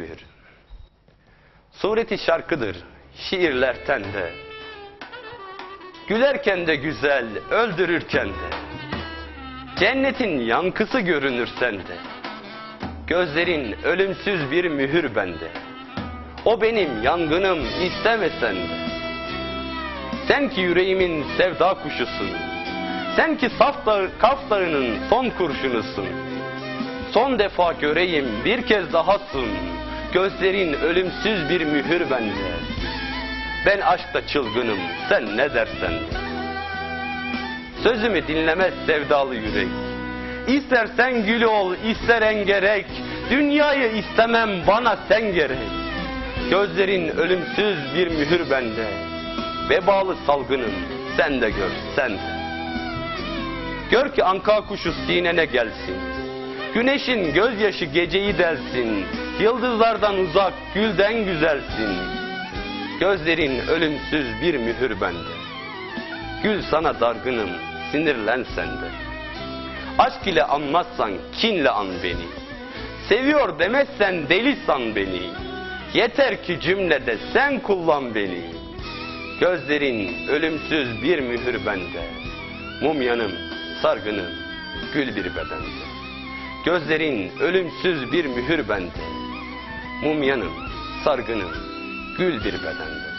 bir. Sureti şarkıdır şiirlerten de. Gülerken de güzel, öldürürken de. Cennetin yankısı görünür sende. Gözlerin ölümsüz bir mühür bende. O benim yangınım istemesen de. Sen ki yüreğimin sevda kuşusun. Sen ki saf dağ, Kaf Dağı'nın son kurşunusun. Son defa göreyim bir kez dahasın. Gözlerin ölümsüz bir mühür bende. Ben aşkta çılgınım sen ne dersen de. Sözümü dinlemez sevdalı yürek. İstersen gül ol ister engerek. Dünyayı istemem bana sen gerek. Gözlerin ölümsüz bir mühür bende. Vebalı salgınım sen de gör sen de. Gör ki anka kuşu sinene gelsin. Güneşin gözyaşı geceyi delsin. Yıldızlardan uzak gülden güzelsin. Gözlerin ölümsüz bir mühür bende. Gül sana dargınım sinirlen sen de. Aşk ile anmazsan kinle an beni. Seviyor demezsen deli san beni. Yeter ki cümlede sen kullan beni. Gözlerin ölümsüz bir mühür bende. Mumyanım, sargınım, gül bir bedende. Gözlerin ölümsüz bir mühür bende. Mumyanım, sargınım, gül bir bedende.